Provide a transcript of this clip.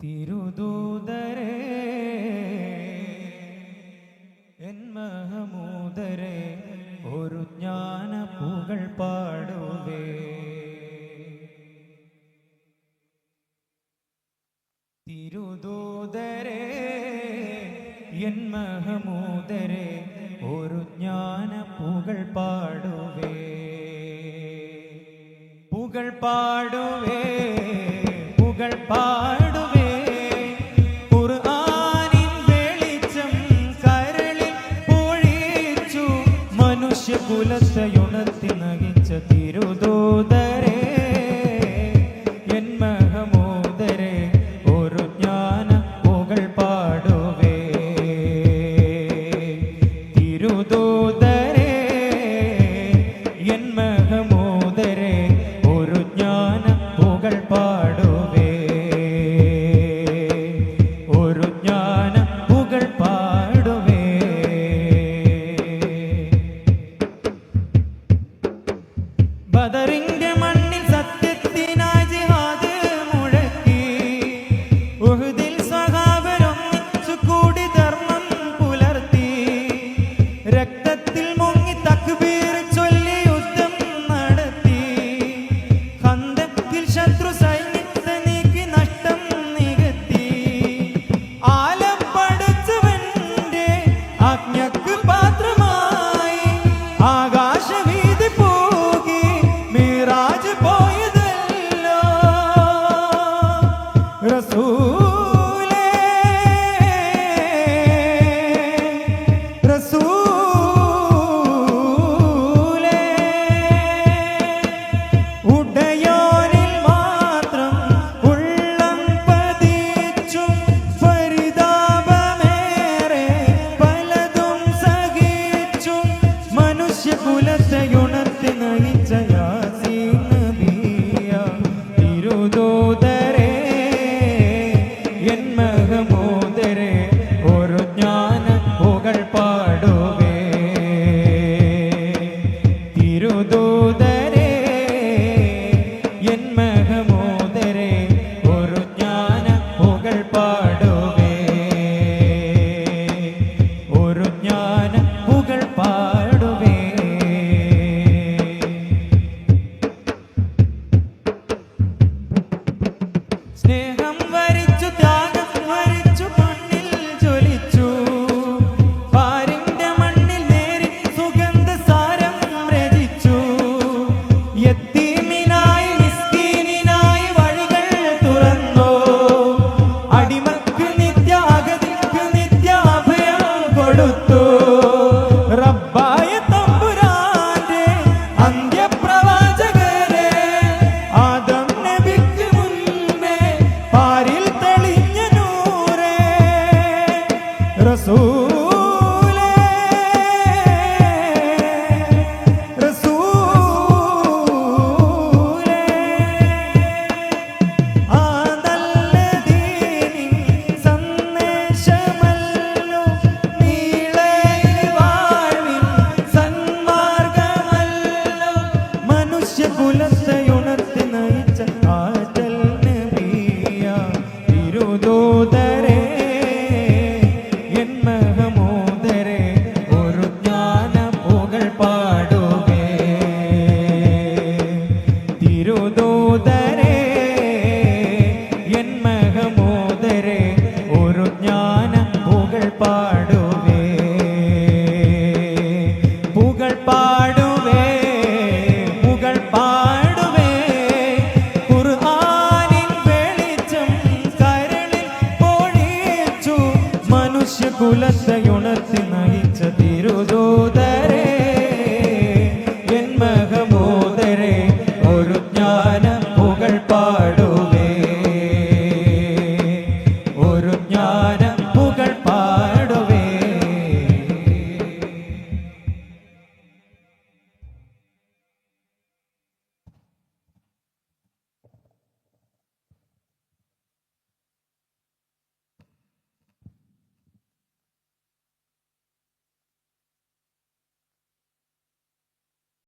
തിരുദൂതരേ N മഹമൂതരെ ഒരു ജ്ഞാന പുകൾ പാടുവേ. തിരുദൂതരേ N മഹമൂതരെ ഒരു ജ്ഞാന പുകൾ പാടുവേ. പുകൾ പാടു तिरुदोदर gathering புலந்த